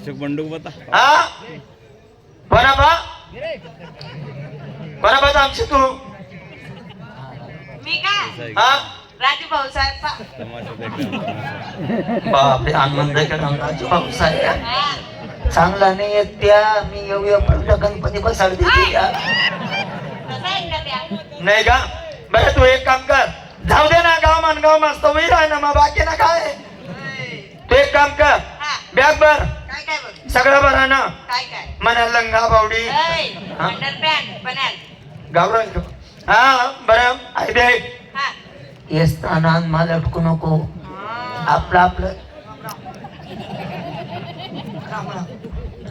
अशोक बंडू बता. हा? बराबा बराबा आमची तू. मी काय? हा? राजू भाऊसाहेब पा- तमाशा देखा बापरे आनंद राजू भाऊसाहेब. चांगला नाही येत त्या. मी येऊया पडलं गणपती देते? नाही का? बरं तू एक काम कर. जाऊ दे ना गाव मान गाव मस्त होईल आहे ना मग बाकी ना काय? तू एक काम कर. बॅग भर. सगळं भरा ना काय काय? म्हणा लंगा बावडी. हा? बनाल गावरान हा बरं. आहे बे. हा. येसताना मला अटकू नको. आपलं आपलं.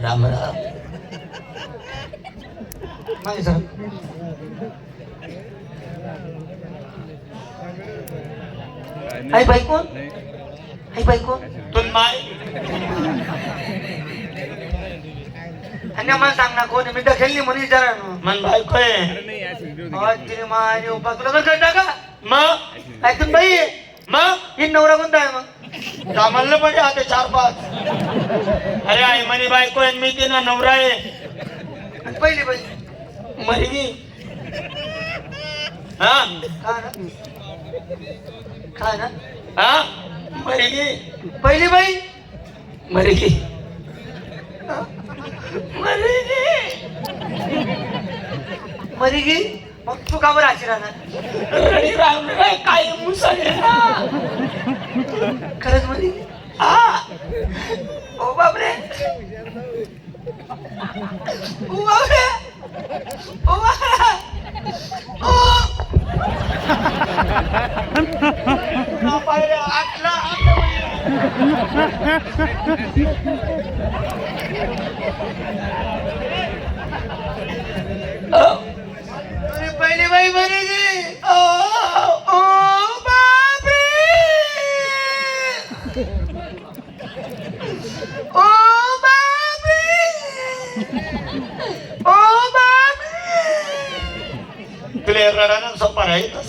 राम राम. मागे सर आई बाई कोण? आई बाई कोण? तू माय. आणि मला सांग ना कोण आहे? मी दखेलली म्हणून विचारा ना. मन बायको आहे. नाही अशोक आज तिने माझी उपा तुला कसं कळतं का? मग? ऐकून बाई. मग? ही नवरा कोणता आहे मग? कामाला पण आता चार पाच. अरे आई म्हणे बायको आहे मी तिना नवरा आहे. आणि पहिली बाई. मरगी हा? खा ना? हा? मरगी पहिली बाई? मरगी मरी मरगी मग तू का बरं अशी राहणार? काय मुसळ खरंच मरी हा. ओ बापरे. ओ बापरे. ओ बापरे. ओ. पहिले बाई बरी गे ओ ओ बापरे ओ बापरे ओ बापरे तुला रडाना सोपा राहीतच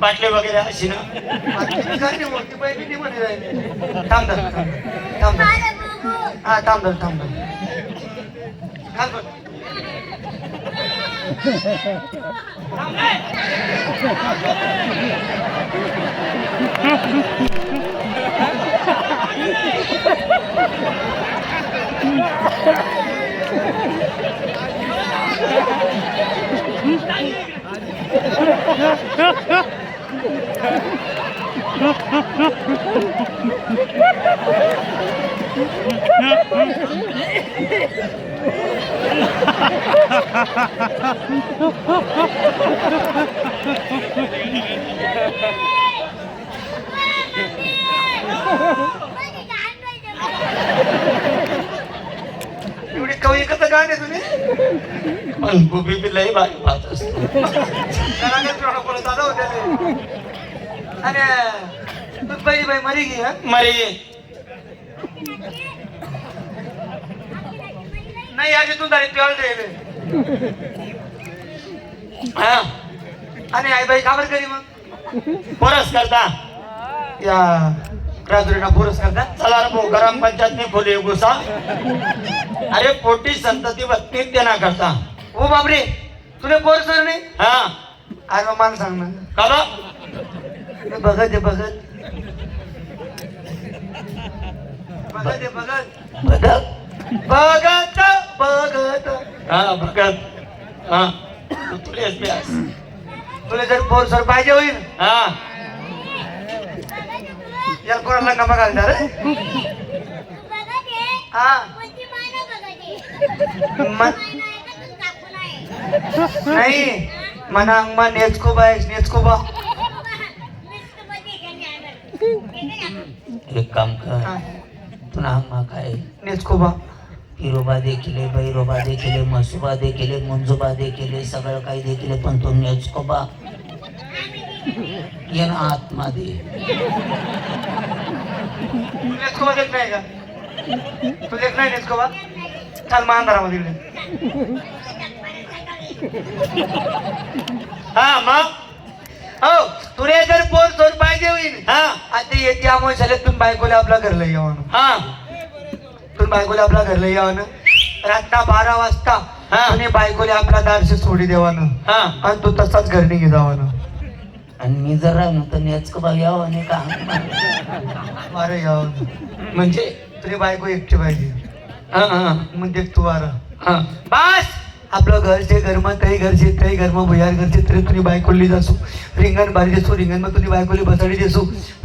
बाटले वगैरे अशी ना बाटली काय नाही मोठी पहिली नाही म्हणे राहिली. थांब धर, थांब थांब धर. हा थांब धर, थांब धर. खाल बघ. एवढी कवी कसं गाणे तुम्ही? पण गोबी बी लई पाहत. अरे घराने पहिली बाई मरी गी मरी मरी नाही आज तू दारी प्याल दे हा आणि आई बाई काबर करी मग पोरस करता या राजुरीना पोरस करता चला रे भाऊ गरम पंचायतने खोली गुसा अरे पोटी संतती बत्ती देना करता. ओ बापरे. तुला पोर सर नाही हा अरे मग मला सांग ना का बघत आहे बघत बघत आहे बघत बघत बघत बघत हा बघत हा तू तुला अभ्यास तुला जर पोर सर पाहिजे होईल हा यार कोणाला नका घालणार रे हा म- नाही म्हणा अंगमा नेचकोबा आहेस नेचकोबा एक काम कर. तुला आम्हा काय नेचकोबा हिरोबा देखिले बैरोबा देखिले मसुबा देखिले मंजुबा देखिले सगळं काही देखिले पण तो नेचकोबा ये ना आतमध्ये नेचकोबा देत नाही का? तू देत नाही नेचकोबा चाल मग अंधारामध्ये इकडे. हा मग? हो तुला जर पोर सोन पाहिजे होईल. हा. आता येते आमोय झाले तुम्ही बायकोला आपल्या घरला यावं हा. तुम्ही बायकोला आपल्या घरला यावं रात्रा बारा वाजता आणि बायकोला आपल्या दारशी सोडी देवानं हा. आणि तू तसाच घरने घे जावानं आणि मी जर राहिलो तर नेचकोबा यावं आणि का? यावं म्हणजे तुझी बायको एकटी पाहिजे. मग देख तू वारा. बस! आपलं घरचे घरमा तही घरचे तही घरमा भुयार घरचे तरी तुझी बायकोली जासू. रिंगण बारी देसू रिंगण मग तुझी बायकोली बसाडी देसू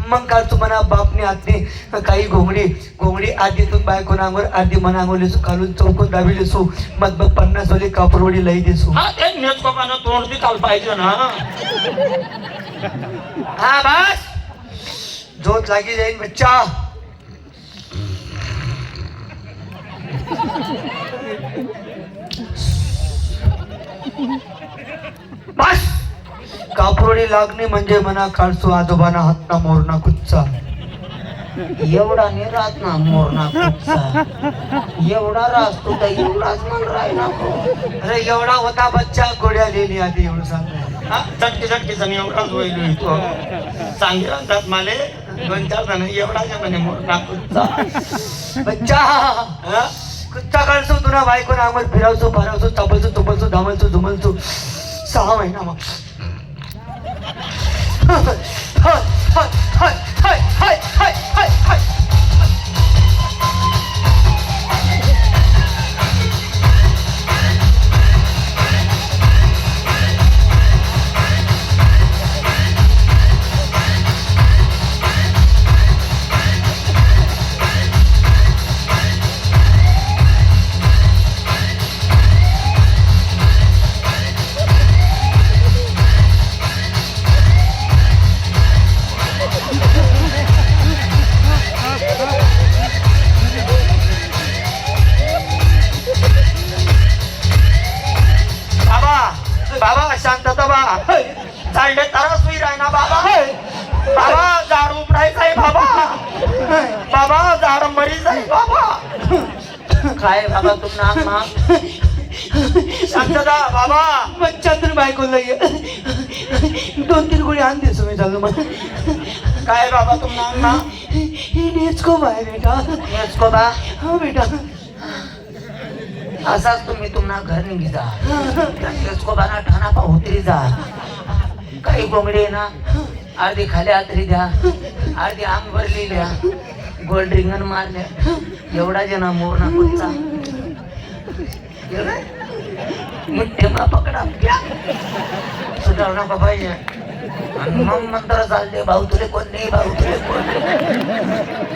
मग काल तू म्हणा बापने आतने काही घोंगडी घोंगडी आधी तू बायको नांगवर आधी मना अंगोलीसू खालून चौकून दाबी देसू मग मग पन्नास ओली कापरवडी लई देसू तोंड बी काल पाहिजे ना. हा बस. झोत लागी जाईल बच्चा. बस! कापरोडी लागणे म्हणजे मना काढसो आजोबाना हातना मोरणा कुच्चा. एवढा नाही राहत ना मोरणा एवढा राहतो तर एवढाच मन राहिला अरे एवढा होता बच्चा गोड्या लिहिली आधी एवढं सांग हा चटके चटके जण एवढाच होईल तो. चांगले म्हणतात माले दोन चार जण एवढा म्हणे मोरणा कुठचा बच्चा! हा? कुच्चा काढसो तुला बायको नांगवर फिरावसो फारावसो चपलसो चुपलसो धामलसो धुमलसो सहा महिना मग. मरी जाईल बाबा काय बाबा तुम ना शांतता बाबा. तर बायको लय दोन तीन गोळी आण देसो मी चाललो मग काय बाबा तुम ना नेचको बाय बेटा. नेचकोबा हा बेटा. असाच तुम्ही तुम्हाला घर निघी जा नेचकोबाना ठाणा पा उतरी जा. काही कोंबडी आहे ना अर्धी खाली आतरी द्या. अर्धी आंग भरली द्या गोल्ड रिंगण मारल्या एवढा जना मोरणा कुठचा? मग तेव्हा पकडा. सुधारणा सुधारू नका पाहिजे आणि मग नंतर चालते भाऊ तुले कोण नाही भाऊ तुले कोण नाही.